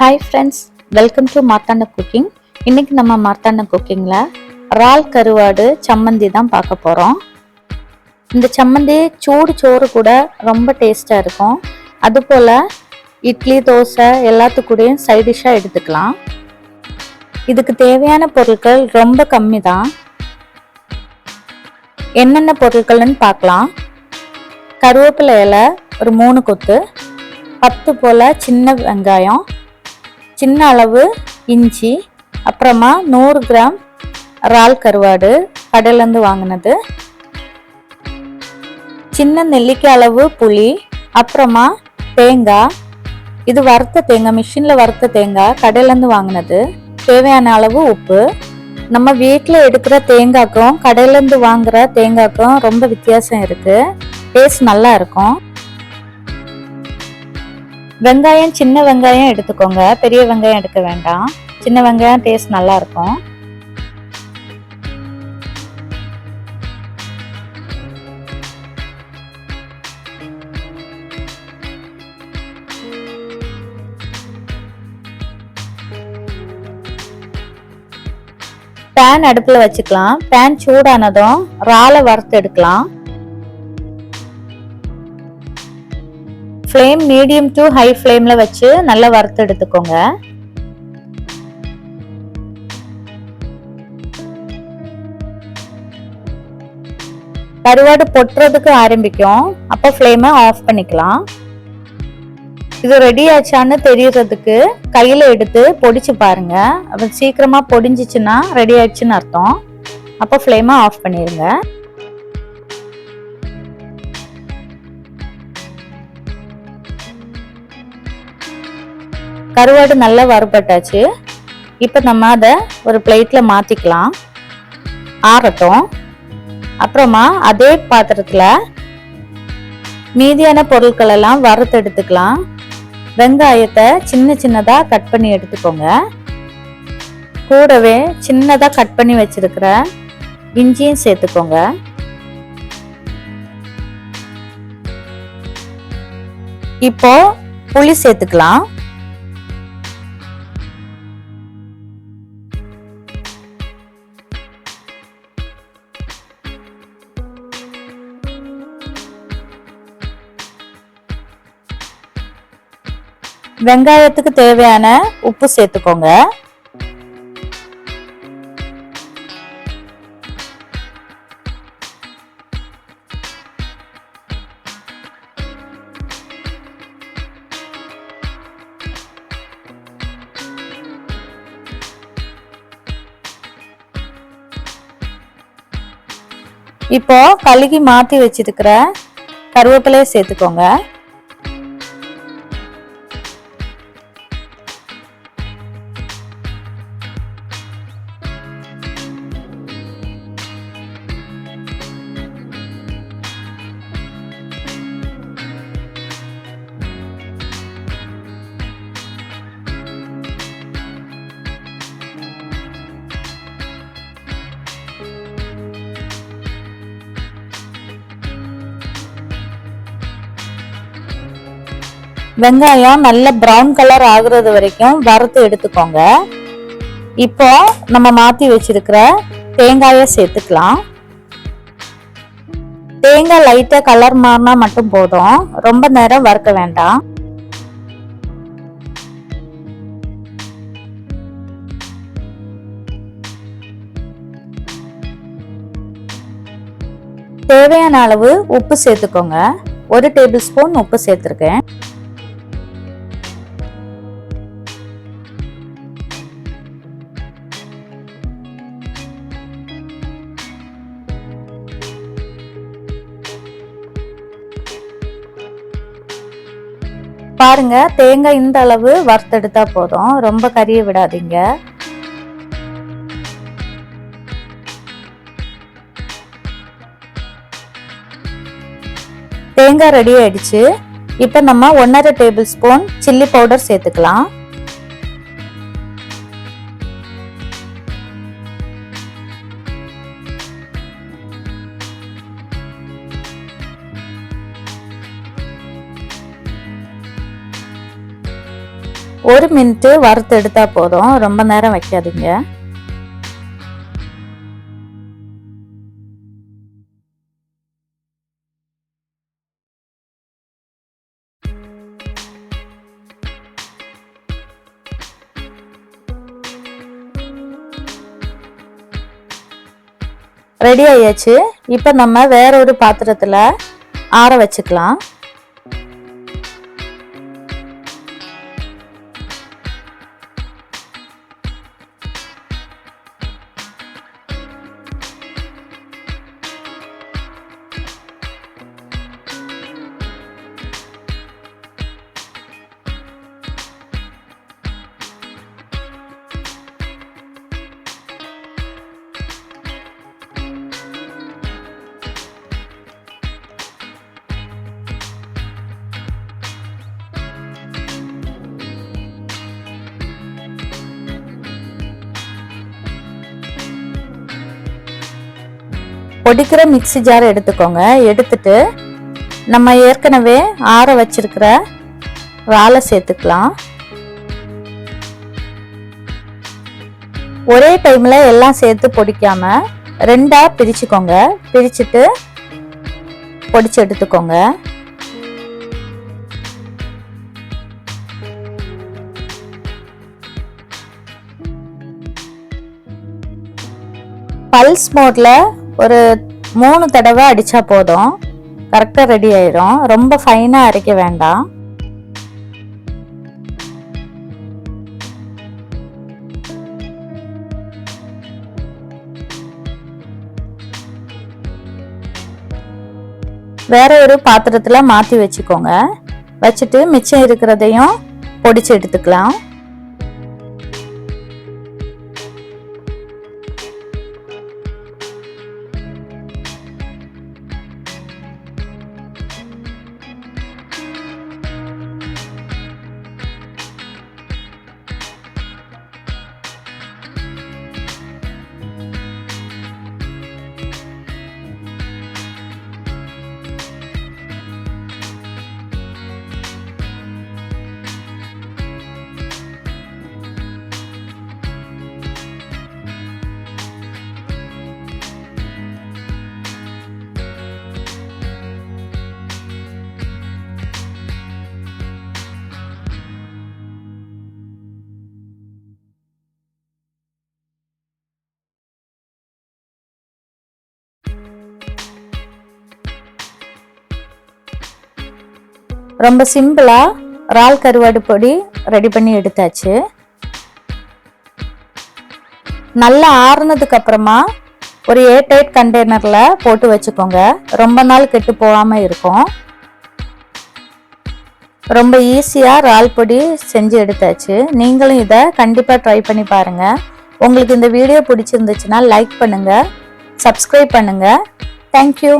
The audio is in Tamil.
Hi friends welcome to Marthanda cooking இன்னைக்கு நம்ம மார்த்தாண்ட குக்கிங்கில் இறால் கருவாடு சம்மந்தி தான் பார்க்க போகிறோம் இந்த சம்மந்தி சூடு சோறு கூட ரொம்ப டேஸ்ட்டாக இருக்கும். அதுபோல் இட்லி தோசை எல்லாத்துக்கூடயும் சைட் டிஷ்ஷாக எடுத்துக்கலாம். இதுக்கு தேவையான பொருட்கள் ரொம்ப கம்மி தான். என்னென்ன பொருட்கள்னு பார்க்கலாம். கருவேப்பிலை இலை ஒரு மூணு கொத்து. பத்து போல் சின்ன வெங்காயம். சின்ன அளவு இஞ்சி அப்புறமா நூறு கிராம் இறால் கருவாடு கடையிலேருந்து வாங்கினது. சின்ன நெல்லிக்காய் அளவு புளி அப்புறமா தேங்காய் இது வறுத்த தேங்காய் மிஷினில் வறுத்த தேங்காய் கடையிலேருந்து வாங்கினது. தேவையான அளவு உப்பு. நம்ம வீட்டில் எடுக்கிற தேங்காய்க்கும் கடையிலேருந்து வாங்குகிற தேங்காய்க்கும் ரொம்ப வித்தியாசம் இருக்குது டேஸ்ட் நல்லா இருக்கும். வெங்காயம் சின்ன வெங்காயம் எடுத்துக்கோங்க. பெரிய வெங்காயம் எடுக்க வேண்டாம். சின்ன வெங்காயம் டேஸ்ட் நல்லா இருக்கும் பேன் அடுப்பில் வச்சுக்கலாம். பேன் சூடானதும் இறாலை வறுத்து எடுக்கலாம். ஃப்ளேம் மீடியம் டு ஹை ஃப்ளேமில் வச்சு நல்லா வறுத்து எடுத்துக்கோங்க. கருவாடு பொட்டுறதுக்கு ஆரம்பிக்கும். அப்போ ஃப்ளேமை ஆஃப் பண்ணிக்கலாம். இது ரெடி ஆச்சான்னு தெரியறதுக்கு கையில் எடுத்து பொடிச்சு பாருங்க. அப்போ சீக்கிரமாக பொடிஞ்சிச்சுன்னா ரெடி ஆயிடுச்சுன்னு அர்த்தம். அப்போ ஃப்ளேமை ஆஃப் பண்ணிடுங்க கருவாடு நல்லா வறுபட்டாச்சு. இப்போ நம்ம அதை ஒரு பிளேட்டில் மாற்றிக்கலாம் ஆறட்டும். அப்புறமா அதே பாத்திரத்தில் மீதியான பொருட்கள் எல்லாம் வறுத்து எடுத்துக்கலாம். வெங்காயத்தை சின்ன சின்னதாக கட் பண்ணி எடுத்துக்கோங்க. கூடவே சின்னதாக கட் பண்ணி வச்சிருக்கிற இஞ்சியும் சேர்த்துக்கோங்க. இப்போ புளி சேர்த்துக்கலாம். வெங்காயத்துக்கு தேவையான உப்பு சேர்த்துக்கோங்க. இப்போ கழுகி மாத்தி வச்சிருக்கிற கருவேப்பிலையை சேர்த்துக்கோங்க. வெங்காயம் நல்ல ப்ரௌன் கலர் ஆகுறது வரைக்கும் வறுத்து எடுத்துக்கோங்க. இப்போ நம்ம மாற்றி வச்சிருக்கிற தேங்காயை சேர்த்துக்கலாம். தேங்காய் லைட்டாக கலர் மாறினா மட்டும் போதும். ரொம்ப நேரம் வறுக்க வேண்டாம். தேவையான அளவு உப்பு சேர்த்துக்கோங்க. ஒரு டேபிள் ஸ்பூன் உப்பு சேர்த்துருக்கேன். பாருங்க தேங்காய் இந்த அளவு வறுத்தெடுத்தா போதும். ரொம்ப கறிய விடாதீங்க. தேங்காய் ரெடி ஆயிடுச்சு. இப்போ நம்ம ஒன்றரை டேபிள் ஸ்பூன் சில்லி பவுடர் சேர்த்துக்கலாம். ஒரு மினிட்டு வறுத்து எடுத்தா போதும். ரொம்ப நேரம் வைக்காதீங்க. ரெடி ஆயாச்சு. இப்போ நம்ம வேற ஒரு பாத்திரத்தில் ஆற வச்சுக்கலாம். பொடிக்கிற மிக்ஸி ஜார் எடுத்துக்கோங்க. எடுத்துட்டு நம்ம ஏற்கனவே ஆற வச்சிருக்கிற வாழை சேர்த்துக்கலாம். ஒரே டைம்ல எல்லாம் சேர்த்து பொடிக்காம ரெண்டா பிரிச்சுக்கோங்க. பிரிச்சுட்டு பொடிச்சு எடுத்துக்கோங்க. பல்ஸ் மோட்ல ஒரு மூணு தடவை அடித்தா போதும். கரெக்டாக ரெடி ஆயிரும். ரொம்ப ஃபைனாக அரைக்க வேண்டாம். வேற ஒரு பாத்திரத்தில் மாற்றி வச்சுக்கோங்க. வச்சுட்டு மிச்சம் இருக்கிறதையும் பொடிச்சு எடுத்துக்கலாம். ரொம்ப சிம்பிளாக இறால் கருவாடு பொடி ரெடி பண்ணி எடுத்தாச்சு. நல்லா ஆறுனதுக்கு அப்புறமா ஒரு ஏர்டைட் கண்டெய்னரில் போட்டு வச்சுக்கோங்க. ரொம்ப நாள் கெட்டு போகாமல் இருக்கும். ரொம்ப ஈஸியாக இறால் பொடி செஞ்சு எடுத்தாச்சு. நீங்களும் இதை கண்டிப்பாக ட்ரை பண்ணி பாருங்கள் உங்களுக்கு இந்த வீடியோ பிடிச்சிருந்துச்சுன்னா லைக் பண்ணுங்கள் சப்ஸ்கிரைப் பண்ணுங்கள் தேங்க்யூ